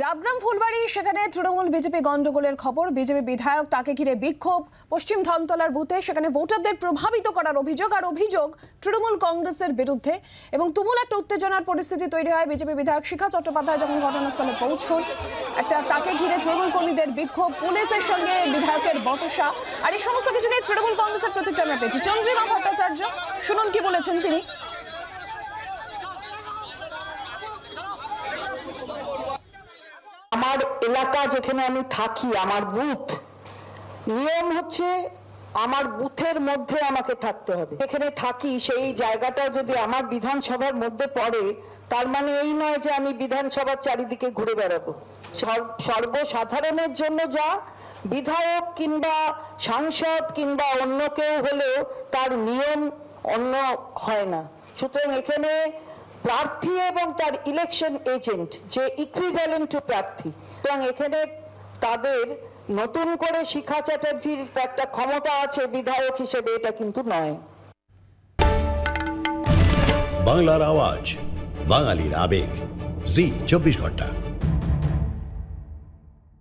ডাবগ্রাম ফুলবাড়ি, সেখানে তৃণমূল বিজেপি গন্ডগোলের খবর। বিজেপি বিধায়ক তাকে ঘিরে বিক্ষোভ। পশ্চিম ধনতলার বুথে সেখানে ভোটারদের প্রভাবিত করার অভিযোগ আর অভিযোগ তৃণমূল কংগ্রেসের বিরুদ্ধে। এবং তুমুল একটা উত্তেজনার পরিস্থিতি তৈরি হয় বিজেপি বিধায়ক শিখা চট্টোপাধ্যায় যখন ঘটনাস্থলে পৌঁছন। একটা তাকে ঘিরে তৃণমূল কর্মীদের বিক্ষোভ, পুলিশের সঙ্গে বিধায়কের বচসা। আর এই সমস্ত কিছু নিয়ে তৃণমূল কংগ্রেসের প্রতিক্রিয়া পেয়েছি। চন্দ্রিমা ভট্টাচার্য, শুনুন কি বলেছেন তিনি। আমার এলাকা যেখানে আমি থাকি, আমার বুথ, নিয়ম হচ্ছে আমার বুথের মধ্যে আমাকে থাকতে হবে। যেখানে থাকি, সেই জায়গাটা যদি আমার বিধানসভার মধ্যে পড়ে, তার মানে এই নয় যে আমি বিধানসভার চারিদিকে ঘুরে বেড়াবো। সর- সর্বসাধারণের জন্য যা, বিধায়ক কিংবা সাংসদ কিংবা অন্য কেউ হলেও তার নিয়ম অন্য হয় না। সুতরাং এখানে প্রার্থী এবং তার ইলেকশন এজেন্ট যে ইকুইভ্যালেন্ট টু প্রার্থী। সুতরাং এখানে তাদের নতুন করে শিখা চ্যাটার্জির একটা ক্ষমতা আছে, বিধায়ক হিসেবে এটা কিন্তু নয়। বাংলার আওয়াজ, বাঙালির আবেগ। জি, চব্বিশ ঘণ্টা।